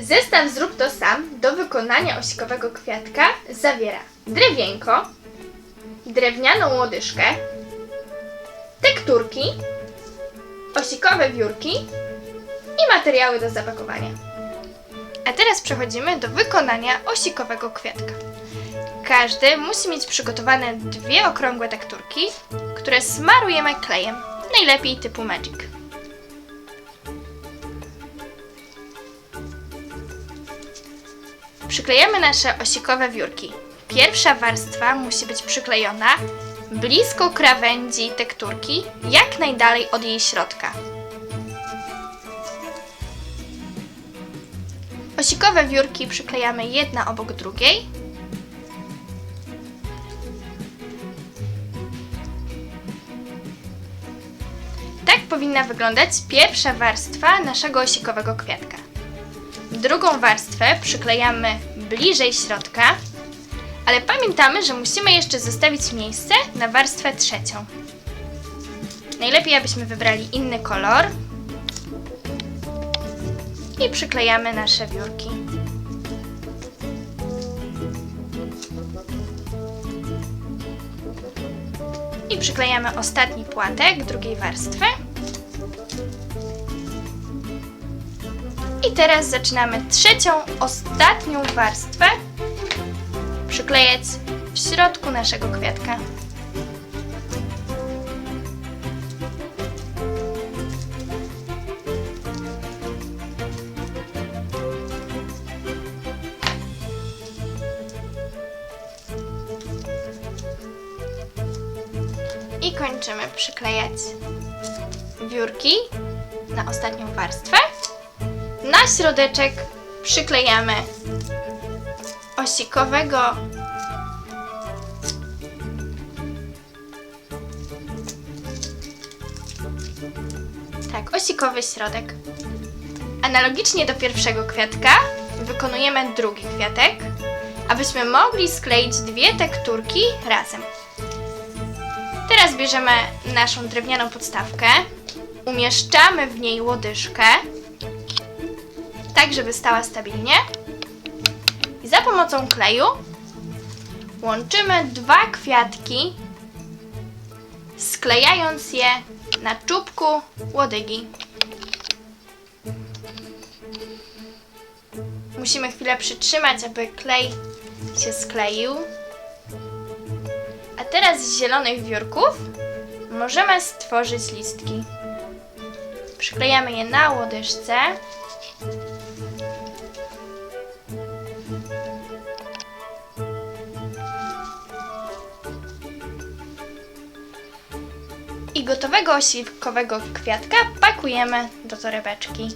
Zestaw Zrób to sam do wykonania osikowego kwiatka zawiera drewienko, drewnianą łodyżkę, tekturki, osikowe wiórki i materiały do zapakowania. A teraz przechodzimy do wykonania osikowego kwiatka. Każdy musi mieć przygotowane dwie okrągłe tekturki, które smarujemy klejem, najlepiej typu Magic. Przyklejamy nasze osikowe wiórki. Pierwsza warstwa musi być przyklejona blisko krawędzi tekturki, jak najdalej od jej środka. Osikowe wiórki przyklejamy jedna obok drugiej. Tak powinna wyglądać pierwsza warstwa naszego osikowego kwiatka. Drugą warstwę przyklejamy bliżej środka, ale pamiętamy, że musimy jeszcze zostawić miejsce na warstwę trzecią. Najlepiej, abyśmy wybrali inny kolor i przyklejamy nasze wiórki. I przyklejamy ostatni płatek drugiej warstwy. I teraz zaczynamy trzecią, ostatnią warstwę przyklejać w środku naszego kwiatka. I kończymy przyklejać wiórki na ostatnią warstwę. Na środeczek przyklejamy osikowego tak, osikowy środek. Analogicznie do pierwszego kwiatka wykonujemy drugi kwiatek, abyśmy mogli skleić dwie tekturki razem. Teraz bierzemy naszą drewnianą podstawkę, umieszczamy w niej łodyżkę, tak żeby stała stabilnie. I za pomocą kleju łączymy dwa kwiatki, sklejając je na czubku łodygi. Musimy chwilę przytrzymać, aby klej się skleił. A teraz z zielonych wiórków możemy stworzyć listki. Przyklejamy je na łodyżce. I gotowego osiwkowego kwiatka pakujemy do torebeczki.